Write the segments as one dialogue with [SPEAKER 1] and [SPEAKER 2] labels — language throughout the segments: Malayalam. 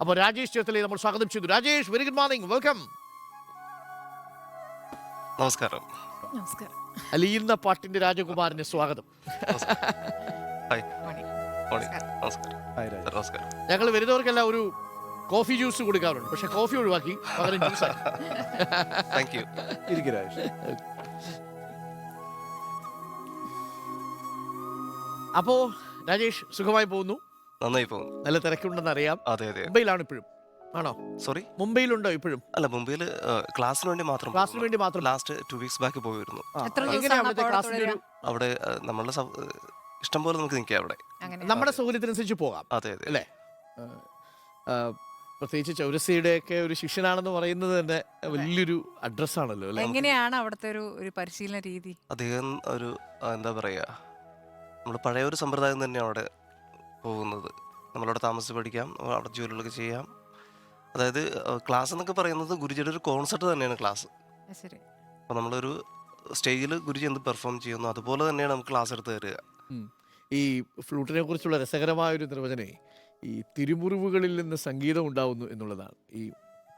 [SPEAKER 1] അപ്പോൾ രാജേഷ് ചേർത്തലയെ നമ്മൾ സ്വാഗതം ചെയ്തു. Rajesh very good morning welcome
[SPEAKER 2] നമസ്കാരം.
[SPEAKER 3] നമസ്കാരം.
[SPEAKER 1] അലിയുന്ന പാട്ടിന്റെ രാജകുമാരന് സ്വാഗതം. ഞങ്ങൾ വരുന്നവർക്കെല്ലാം ഒരു കോഫി ജ്യൂസ് കൊടുക്കാറുണ്ട്. പക്ഷെ കോഫി ഒഴിവാക്കി പകരം ജ്യൂസ് അപ്പോ രാജേഷ് സുഖമായി പോകുന്നു.
[SPEAKER 2] നന്നായി പോകുന്നു.
[SPEAKER 1] നല്ല തിരക്കുണ്ടെന്ന് അറിയാം
[SPEAKER 2] അതെ അതെ.
[SPEAKER 1] മുംബൈയിലാണ് ഇപ്പോഴും. ആണോ?
[SPEAKER 2] സോറി
[SPEAKER 1] മുംബൈയിലുണ്ടോ ഇപ്പോഴും?
[SPEAKER 2] അല്ല മുംബൈയിൽ ക്ലാസ്സിന് വേണ്ടി മാത്രം
[SPEAKER 1] ക്ലാസ്സിന് വേണ്ടി മാത്രം.
[SPEAKER 2] ലാസ്റ്റ് ടു വീക്സ് ബാക്ക് പോയിരുന്നു.
[SPEAKER 3] അവിടെ
[SPEAKER 2] നമ്മളുടെ ഇഷ്ടം പോലെ നമുക്ക് നിൽക്കാം അവിടെ.
[SPEAKER 3] അങ്ങനെ.
[SPEAKER 1] നമ്മുടെ സൗകര്യത്തിനനുസരിച്ച് പോകാം.
[SPEAKER 2] അതെ അതെ.
[SPEAKER 1] അല്ലേ? പ്രത്യേകിച്ച് ചൗരസിയുടെ ഒക്കെ ഒരു ശിഷ്യനാണെന്ന് പറയുന്നത് തന്നെ വലിയൊരു അഡ്രസ് ആണല്ലോ
[SPEAKER 3] എങ്ങനെയാണ് അവിടുത്തെ ഒരു ഒരു പരിശീലന രീതി?
[SPEAKER 2] അദ്ദേഹം ഒരു എന്താ പറയാ നമ്മൾ പഴയ ഒരു സമ്പ്രദായം തന്നെയാണ് അവിടെ പോകുന്നത്. നമ്മളവിടെ താമസിച്ച് പഠിക്കാം. അവിടെ ജോലികളൊക്കെ ചെയ്യാം. അതായത് ക്ലാസ് എന്നൊക്കെ പറയുന്നത് ഗുരുജിയുടെ ഒരു കോൺസെപ്റ്റ് തന്നെയാണ് ക്ലാസ്.
[SPEAKER 3] അപ്പൊ ശരി.
[SPEAKER 2] അപ്പോൾ നമ്മളൊരു സ്റ്റേജിൽ ഗുരുജി എന്ത് പെർഫോം ചെയ്യുന്നു അതുപോലെ തന്നെയാണ് നമുക്ക് ക്ലാസ് എടുത്ത് തരിക
[SPEAKER 1] ഈ ഫ്ലൂട്ടിനെ കുറിച്ചുള്ള രസകരമായ ഒരു നിർവചനേ ഈ തിരുമുറിവുകളിൽ നിന്ന് സംഗീതം ഉണ്ടാവുന്നു എന്നുള്ളതാണ്. ഈ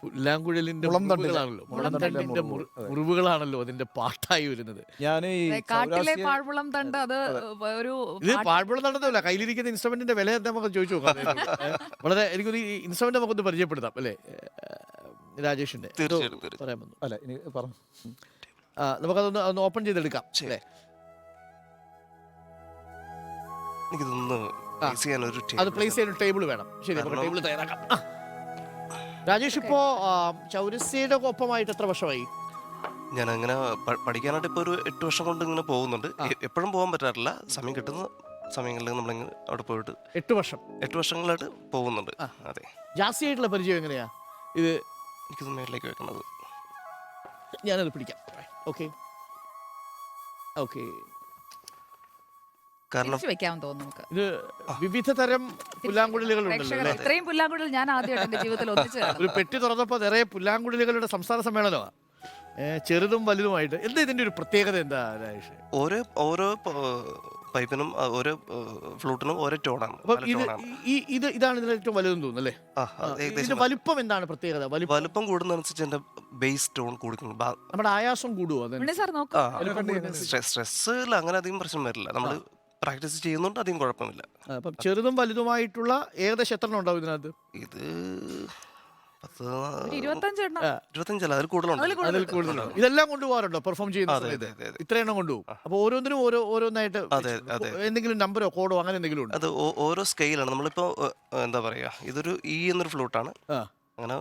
[SPEAKER 1] പുല്ലാങ്കുഴലിന്റെ മുറിവുകളാണല്ലോ. മുളംതണ്ടിന്റെ
[SPEAKER 4] അതെ.
[SPEAKER 1] അതിന്റെ പാട്ടായി വരുന്നത്.
[SPEAKER 4] ഞാൻ
[SPEAKER 3] അതെ, കാട്ടിലെ തണ്ട് അത്. ഒരു
[SPEAKER 1] ഇത് പാഴ്പുളം നടന്നതല്ല കയ്യിലിരിക്കുന്ന ഇൻസ്ട്രുമെന്റിന്റെ വില എന്താ നമുക്ക് ചോദിച്ചു നോക്കാം. വളരെ എനിക്കൊരു ഇൻസ്ട്രുമെന്റ് നമുക്കൊന്ന് പരിചയപ്പെടുത്താം അല്ലേ? രാജേഷിന്റെ. എന്തോ
[SPEAKER 2] തീർച്ചയായിട്ടും തീർച്ചയായിട്ടും.
[SPEAKER 1] പറയാൻ വന്നു.
[SPEAKER 4] അല്ല പറഞ്ഞു.
[SPEAKER 1] നമുക്കതൊന്ന് ഒന്ന് ഓപ്പൺ ചെയ്തെടുക്കാം. അല്ലേ? ആ.
[SPEAKER 2] പ്ലേസ് ചെയ്യാൻ ഒരു
[SPEAKER 1] അത് പ്ലേസ് ചെയ്യാൻ ടേബിൾ വേണം. ശരി നമുക്ക് ടേബിൾ തയ്യാറാക്കാം. രാജേഷ് ഇപ്പോ ചൗരസ്യയുടെ ഒപ്പമായിട്ട് എത്ര വർഷമായി?
[SPEAKER 2] ഞാൻ അങ്ങനെ പഠിക്കാനായിട്ട് ഇപ്പോൾ ഒരു എട്ട് വർഷം കൊണ്ട് ഇങ്ങനെ പോകുന്നുണ്ട്. എപ്പോഴും പോകാൻ പറ്റാറില്ല. സമയം കിട്ടുന്ന സമയങ്ങളിൽ നമ്മൾ അവിടെ പോയിട്ട്
[SPEAKER 1] എട്ട് വർഷം.
[SPEAKER 2] എട്ട് വർഷങ്ങളായിട്ട് പോകുന്നുണ്ട്. അതെ.
[SPEAKER 1] ജാസ്തി ആയിട്ടുള്ള പരിചയം എങ്ങനെയാ? ഇത്
[SPEAKER 2] എനിക്കിത് മേളിലേക്ക് വെക്കണത്.
[SPEAKER 1] ഞാനത് പിടിക്കാം. ഓക്കെ. ഓക്കെ.
[SPEAKER 2] കാരണം
[SPEAKER 3] തിരിച്ച് തോന്നുന്നു നമുക്ക്.
[SPEAKER 1] ഇത് വിവിധ തരം പുല്ലാങ്കുഴലുകൾ ഉണ്ടല്ലോ അല്ലേ
[SPEAKER 3] ഇത്രയും പുല്ലാങ്കുഴൽ ഞാൻ ആദ്യമായിട്ട് എന്റെ ജീവിതത്തിൽ ഒന്നിച്ചു കാണുന്നു
[SPEAKER 1] ഒരു പെട്ടി തുറന്നപ്പോൾ നിറയെ പുല്ലാങ്കുഴലുകളുടെ സംസ്ഥാന സമ്മേളനമാണ് ചെറുതും വലുതുമായിട്ട്. എന്താ ഇതിന്റെ ഒരു പ്രത്യേകത എന്താ രാജേഷ്?
[SPEAKER 2] ഓരോ ഓരോ പ- പൈപ്പിനും ഓരോ ഫ്ലൂട്ടിനും ഓരോ ടോണാണ്.
[SPEAKER 1] അപ്പൊ
[SPEAKER 2] പല
[SPEAKER 1] ഇത്
[SPEAKER 2] ടോണാണ്.
[SPEAKER 1] ഈ ഇത് ഇതാണ് ഇതിൽ ഏറ്റവും വലുതെന്ന് തോന്നുന്നു അല്ലേ
[SPEAKER 2] ആ
[SPEAKER 1] ആ,
[SPEAKER 2] അത്
[SPEAKER 1] ഇതിന്റെ
[SPEAKER 2] ഏകദേശം
[SPEAKER 1] വലുപ്പം എന്താണ് പ്രത്യേകത? വലുപ്പം?
[SPEAKER 2] വലുപ്പം കൂടുന്നതനുസരിച്ച് എന്റെ ബേസ് ടോൺ കൊടുക്കുന്നു
[SPEAKER 1] നമ്മുടെ ആയാസം കൂടുവോ
[SPEAKER 3] ഉണ്ണി സാർ നോക്കൂ.
[SPEAKER 2] സ്ട്രെസ് സ്ട്രെസ്സിൽ അങ്ങനെ അധികം പ്രശ്നം വരില്ല. നമ്മൾ പ്രാക്ടീസ് ചെയ്യുന്നുണ്ട് അധികം കുഴപ്പമില്ല.
[SPEAKER 1] അപ്പം ചെറുതും വലുതുമായിട്ടുള്ള ഏകദേശം എത്ര എണ്ണം ഉണ്ടാവും ഇതിനകത്ത്?
[SPEAKER 2] ഇത് പത്ത്
[SPEAKER 3] ഒരു ഇരുപത്തഞ്ച് എണ്ണം.
[SPEAKER 1] ആ.
[SPEAKER 2] ഇരുപത്തഞ്ചല്ല അതിൽ കൂടുതലുണ്ട്.
[SPEAKER 3] അതിൽ കൂടുതൽ
[SPEAKER 1] അതിൽ കൂടുതലുണ്ടോ. ഇതെല്ലാം കൊണ്ടുപോകാറുണ്ടോ? പെർഫോം ചെയ്യുന്ന
[SPEAKER 2] അതെ
[SPEAKER 1] സമയത്ത്?
[SPEAKER 2] അതെ അതെ.
[SPEAKER 1] ഇത്ര കൊണ്ടുപോകും അപ്പൊ ഓരോന്നിനും ഓരോ ഓരോന്നായിട്ട്
[SPEAKER 2] അതെ, അതെ.
[SPEAKER 1] എന്തെങ്കിലും നമ്പറോ കോഡോ അങ്ങനെ എന്തെങ്കിലും ഉണ്ട്?
[SPEAKER 2] അത് ഓ- ഓരോ സ്കെയിലാണ്. നമ്മളിപ്പോൾ എന്താ പറയുക ഇതൊരു ഇ എന്നൊരു ഫ്ലൂട്ടാണ്
[SPEAKER 1] ആ.
[SPEAKER 2] അങ്ങനെ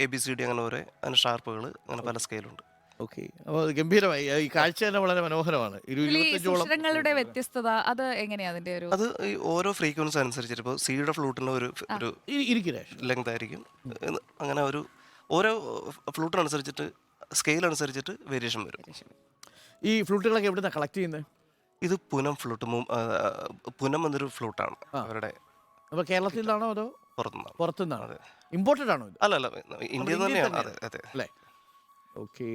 [SPEAKER 2] എ ബി സി ഡി അങ്ങനെ ഓരോ അതിന് ഷാർപ്പുകൾ അങ്ങനെ പല സ്കെയിലുണ്ട്.
[SPEAKER 1] ഓക്കെ. അപ്പോൾ ഗംഭീരമായി. ഈ കാഴ്ച തന്നെ വളരെ മനോഹരമാണ്. ഇരു
[SPEAKER 3] ഇതിൽ ഈ
[SPEAKER 1] ഇരുപത്തഞ്ചോളം
[SPEAKER 3] സുഷിരങ്ങളുടെ വ്യത്യസ്തത അത് എങ്ങനെയാ അതിന്റെ ഒരു
[SPEAKER 2] അത് ഈ ഓരോ ഫ്രീക്വൻസി അനുസരിച്ചിട്ട് ഇപ്പോൾ സിയുടെ ഫ്ലൂട്ടിന് ഒരു ഒരു
[SPEAKER 1] ഇരിക്കുന്നേഷ്
[SPEAKER 2] ലെങ്ത് ആയിരിക്കും. എന്ന് അങ്ങനെ ഒരു ഓരോ ഫ്ലൂട്ടിനനുസരിച്ചിട്ട് സ്കെയിൽ അനുസരിച്ചിട്ട് വേരിയേഷൻ വരും.
[SPEAKER 1] ഈ ഫ്ലൂട്ടുകളൊക്കെ എവിടുന്നാ കളക്ട് ചെയ്യുന്നത്
[SPEAKER 2] ഇത് പുനം ഫ്ലൂട്ട് പുനം എന്നൊരു ഫ്ലൂട്ടാണ് അവരുടെ
[SPEAKER 1] അപ്പോൾ കേരളത്തിൽ നിന്നാണോ അതോ
[SPEAKER 2] പുറത്തുനിന്നാണ്.
[SPEAKER 1] പുറത്തുനിന്നാണോ?
[SPEAKER 2] അതെ.
[SPEAKER 1] ഇമ്പോർട്ടഡ് ആണോ ഇത്?
[SPEAKER 2] അല്ല അല്ല ഇന്ത്യയിൽ
[SPEAKER 1] ഇന്ത്യയിൽ
[SPEAKER 2] തന്നെയാണ്.
[SPEAKER 1] തന്നെയാണ്.
[SPEAKER 2] അതെ അതെ.
[SPEAKER 1] അല്ലേ? ഓക്കെ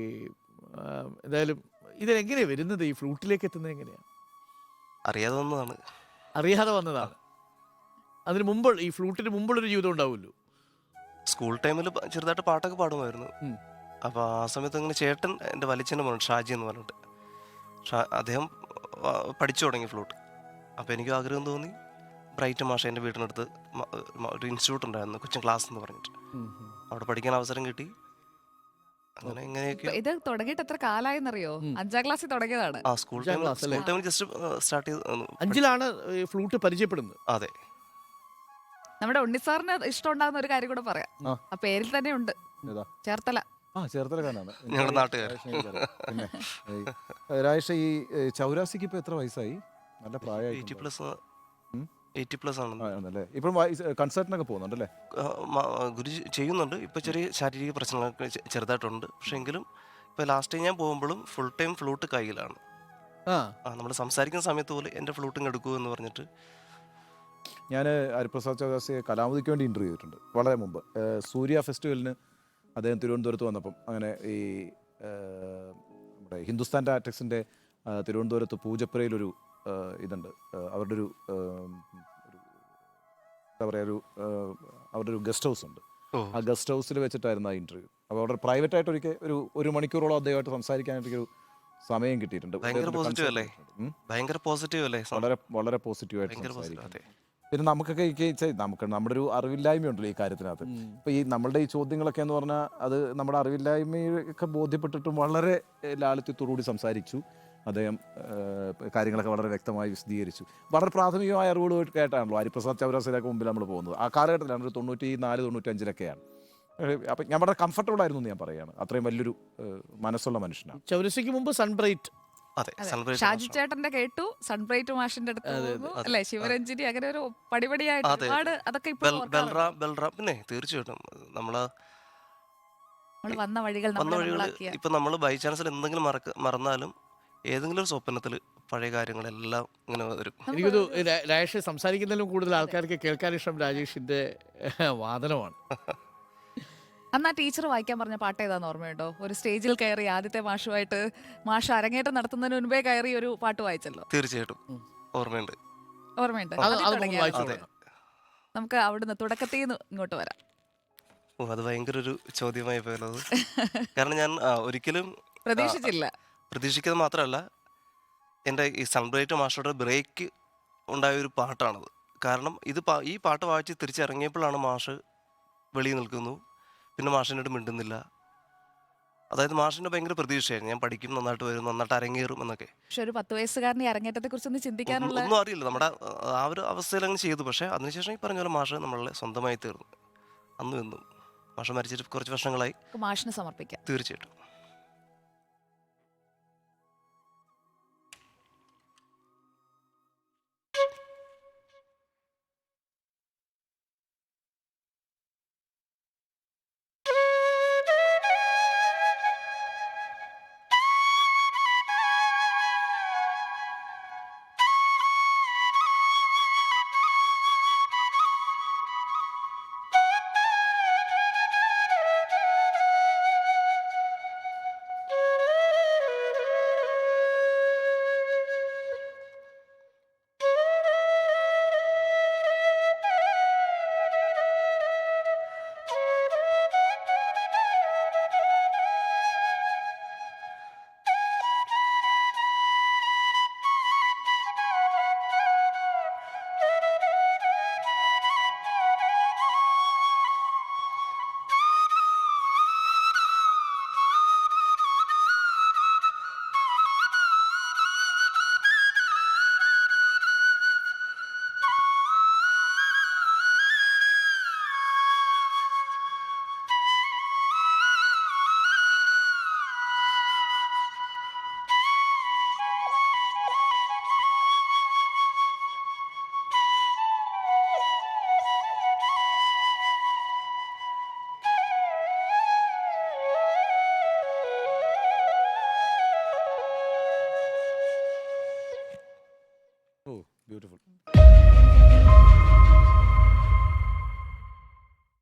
[SPEAKER 1] എന്തായാലും ഇതെങ്ങനെയാണ് വരുന്നത്? ഈ ഫ്ലൂട്ടിലേക്ക് എത്തുന്നത് എങ്ങനെയാ?
[SPEAKER 2] അറിയാതെ വന്നതാണ്.
[SPEAKER 1] അറിയാതെ വന്നതാണ്. അതിന് മുമ്പ് ഈ ഫ്ലൂട്ടിന് മുമ്പുള്ളൊരു ജീവിതം ഉണ്ടാവുമല്ലോ.
[SPEAKER 2] സ്കൂൾ ടൈമിൽ ചെറുതായിട്ട് പാട്ടൊക്കെ പാടുമായിരുന്നു.
[SPEAKER 1] അപ്പൊ
[SPEAKER 2] അപ്പോൾ ആ സമയത്ത് ഇങ്ങനെ ചേട്ടൻ എന്റെ വലിച്ചന്റെ മോൻ ഷാജി എന്ന് പറഞ്ഞിട്ട്. ഷാ അദ്ദേഹം പഠിച്ചു തുടങ്ങി ഫ്ലൂട്ട്. അപ്പോൾ എനിക്ക് ആഗ്രഹം തോന്നി ബ്രൈറ്റ് മാഷ എന്റെ വീടിനടുത്ത് ഒരു ഇൻസ്റ്റിറ്റ്യൂട്ട് ഉണ്ടായിരുന്നു കൊച്ചിൻ ക്ലാസ് എന്ന് പറഞ്ഞിട്ട്. അവിടെ പഠിക്കാൻ അവസരം കിട്ടി. അങ്ങനെ ഇങ്ങനെയൊക്കെ
[SPEAKER 3] ഇത് തുടങ്ങിയിട്ട് എത്ര കാലായെന്നറിയോ. അഞ്ചാം ക്ലാസ്സിൽ തുടങ്ങിയതാണ്.
[SPEAKER 2] ആ സ്കൂൾ
[SPEAKER 1] അഞ്ചാം
[SPEAKER 2] ടൈമിൽ
[SPEAKER 1] class അല്ലേ?
[SPEAKER 2] സ്കൂൾ ടൈമിൽ ജസ്റ്റ് സ്റ്റാർട്ട് ചെയ്ത് ഒന്ന്
[SPEAKER 1] അഞ്ചിലാണ് ഈ ഫ്ലൂട്ട് പരിചയപ്പെടുന്നത്.
[SPEAKER 2] അതെ.
[SPEAKER 3] നമ്മുടെ ഉണ്ണി സാറിന് ഇഷ്ടമുണ്ടാകുന്ന ഒരു കാര്യം കൂടെ പറയാം.
[SPEAKER 4] ആ.
[SPEAKER 3] ആ പേരിൽ തന്നെ ഉണ്ട്.
[SPEAKER 4] ഏതാ?
[SPEAKER 3] ചേർത്തല.
[SPEAKER 4] ആ ചേർത്തലക്കാരനാണ്.
[SPEAKER 2] ഞങ്ങളുടെ നാട്ടുകാരൻ.
[SPEAKER 4] പിന്നെ ഈ, രാജേഷ് ഈ ഏ, ചൗരാസിക്ക് ഇപ്പൊ എത്ര വയസ്സായി? നല്ല
[SPEAKER 2] എയ്റ്റി
[SPEAKER 4] പ്രായമായി
[SPEAKER 2] പ്ലസ്
[SPEAKER 4] ഉം?
[SPEAKER 2] എയ്റ്റി പ്ലസ് ആണ്
[SPEAKER 4] ആണല്ലേ ഇപ്പം കൺസേർട്ടിനൊക്കെ പോകുന്നുണ്ടല്ലേ?
[SPEAKER 2] ഗുരു ചെയ്യുന്നുണ്ട്. ഇപ്പോൾ ചെറിയ ശാരീരിക പ്രശ്നങ്ങളൊക്കെ ചെറുതായിട്ടുണ്ട്. പക്ഷേ എങ്കിലും ഇപ്പോൾ ലാസ്റ്റ് ഞാൻ പോകുമ്പോഴും ഫുൾ ടൈം ഫ്ലൂട്ട് കയ്യിലാണ്
[SPEAKER 1] ആ.
[SPEAKER 2] നമ്മൾ സംസാരിക്കുന്ന സമയത്ത് പോലും എന്റെ ഫ്ലൂട്ടിങ് എടുക്കൂ എന്ന് പറഞ്ഞിട്ട്.
[SPEAKER 4] ഞാൻ ഹരിപ്രസാദ് ചൗദാസിയെ കലാമതിക്ക് വേണ്ടി ഇന്റർവ്യൂ ചെയ്തിട്ടുണ്ട്. വളരെ മുമ്പ്. സൂര്യ ഫെസ്റ്റിവലിന് അദ്ദേഹം തിരുവനന്തപുരത്ത് വന്നപ്പം അങ്ങനെ ഈ നമ്മുടെ ഹിന്ദുസ്ഥാൻ ടാറ്റക്സിന്റെ തിരുവനന്തപുരത്ത് പൂജപ്പുരയിലൊരു ഇതുണ്ട്. അവരുടെ ഒരു എന്താ പറയുക ഒരു അവരുടെ ഒരു ഗസ്റ്റ് ഹൗസ് ഉണ്ട്. ആ ഗസ്റ്റ് ഹൗസിൽ വെച്ചിട്ടായിരുന്നു ആ ഇന്റർവ്യൂ അപ്പോൾ അവിടെ പ്രൈവറ്റ് ആയിട്ട് ഒരിക്കൽ ഒരു ഒരു മണിക്കൂറോളം അദ്ദേഹമായിട്ട് സംസാരിക്കാനായിട്ട് ഒരു സമയം കിട്ടിയിട്ടുണ്ട്.
[SPEAKER 2] ഭയങ്കര പോസിറ്റീവ് അല്ലേ?
[SPEAKER 4] വളരെ വളരെ
[SPEAKER 2] പോസിറ്റീവ്
[SPEAKER 4] ആയിട്ട്
[SPEAKER 2] അതെ.
[SPEAKER 4] പിന്നെ നമുക്കൊക്കെ ഈ നമുക്ക് നമ്മുടെ ഒരു അറിവില്ലായ്മയുണ്ടല്ലോ ഈ കാര്യത്തിനകത്ത്. ഇപ്പൊ ഈ നമ്മളുടെ ഈ ചോദ്യങ്ങളൊക്കെ എന്ന് പറഞ്ഞാൽ അത് നമ്മുടെ അറിവില്ലായ്മയൊക്കെ ബോധ്യപ്പെട്ടിട്ടും വളരെ ലാളിത്യത്തോടുകൂടി സംസാരിച്ചു. അദ്ദേഹം കാര്യങ്ങളൊക്കെ വളരെ വ്യക്തമായി വിശദീകരിച്ചു. വളരെ പ്രാഥമികമായ അറിവുകൾ കേട്ടാണല്ലോ ഹരിപ്രസാദ് ചൗരാസിലേക്ക് മുമ്പിൽ നമ്മൾ പോകുന്നത്. ആ കാലഘട്ടത്തിലാണ് ഒരു തൊണ്ണൂറ്റി നാല് തൊണ്ണൂറ്റഞ്ചിലൊക്കെയാണ് അപ്പം ഞാൻ വളരെ കംഫർട്ടബിൾ ആയിരുന്നു എന്ന് ഞാൻ പറയുകയാണ് അത്രയും വലിയൊരു മനസ്സുള്ള മനുഷ്യനാണ്.
[SPEAKER 1] ചൗരസിക്ക് മുമ്പ് സൺബ്രൈറ്റ്
[SPEAKER 3] ഷാജി ചേട്ടന്റെ കേട്ടു സൺബ്രൈറ്റ് മാഷിന്റെ അടുത്ത്. അല്ലെ? ശിവരഞ്ജിനി അങ്ങനെ ഒരു പടിപടിയായിട്ട് ഒരുപാട് അതൊക്കെ
[SPEAKER 2] ബൽറാം ബൽറാം പിന്നെ തീർച്ചയായിട്ടും നമ്മൾ
[SPEAKER 3] നമ്മൾ വന്ന വഴികൾ
[SPEAKER 2] ഇപ്പൊ നമ്മൾ ബൈ ചാൻസിൽ എന്തെങ്കിലും മറന്നാലും ഏതെങ്കിലും ഒരു സ്വപ്നത്തിൽ പഴയ കാര്യങ്ങളെല്ലാം ഇങ്ങനെ വരും
[SPEAKER 1] എനിക്കൊരു രാജേഷ് സംസാരിക്കുന്നതിലും കൂടുതൽ ആൾക്കാർക്ക് കേൾക്കാൻ ഇഷ്ടം രാജേഷിന്റെ വാദനമാണ്.
[SPEAKER 3] അന്ന് ആ ടീച്ചർ വായിക്കാൻ പറഞ്ഞ പാട്ട് ഏതാന്ന് ഓർമ്മയുണ്ടോ? ഒരു സ്റ്റേജിൽ കയറി ആദ്യത്തെ മാഷുമായിട്ട് മാഷ് അരങ്ങേറ്റം നടത്തുന്നതിന് മുൻപേ കയറി ഒരു പാട്ട് വായിച്ചല്ലോ.
[SPEAKER 2] തീർച്ചയായിട്ടും. ഓർമ്മയുണ്ട്.
[SPEAKER 3] ഓർമ്മയുണ്ട്?
[SPEAKER 1] നമുക്ക്.
[SPEAKER 3] അവിടുന്ന് തുടക്കത്തിൽ നിന്ന് ഇങ്ങോട്ട് വരാം.
[SPEAKER 2] ഓ അത് ഭയങ്കര ഒരു ചോദ്യമായി പോയത് കാരണം ഞാൻ ഒരിക്കലും
[SPEAKER 3] പ്രതീക്ഷിച്ചില്ല.
[SPEAKER 2] പ്രതീക്ഷിക്കുന്നത് മാത്രമല്ല എന്റെ ഈ സൺബ്രൈറ്റ് മാസ്റ്ററുടെ ബ്രേക്ക് ഉണ്ടായ ഒരു പാട്ടാണത്. കാരണം ഇത് ഈ പാട്ട് വായിച്ച് തിരിച്ചിറങ്ങിയപ്പോഴാണ് മാഷ് വെളിയിൽ നിൽക്കുന്നു. പിന്നെ മാഷിനോട് മിണ്ടുന്നില്ല. അതായത് മാഷിന്റെ ഭയങ്കര പ്രതീക്ഷയായിരുന്നു. ഞാൻ പഠിക്കും നന്നായിട്ട് വരും നന്നായിട്ട് അരങ്ങേറും എന്നൊക്കെ.
[SPEAKER 3] പക്ഷെ ഒരു പത്ത് വയസ്സുകാരനെ അരങ്ങേറ്റത്തെ കുറിച്ചൊന്ന്
[SPEAKER 2] ഒന്നും
[SPEAKER 3] ചിന്തിക്കാനുള്ള
[SPEAKER 2] ഒന്നും അറിയില്ല. നമ്മുടെ ആ, ആ ഒരു അവസ്ഥയിൽ അങ്ങ് ചെയ്തു. പക്ഷേ അതിനുശേഷം ഈ പറഞ്ഞ പോലെ മാഷ് നമ്മളെ സ്വന്തമായി തീർന്നു. അന്നും എന്നും മാഷ് മരിച്ചിട്ട് കുറച്ച് വർഷങ്ങളായി.
[SPEAKER 3] മാഷിന് സമർപ്പിക്കാം.
[SPEAKER 2] തീർച്ചയായിട്ടും.
[SPEAKER 4] ഓ ബ്യൂട്ടിഫുൾ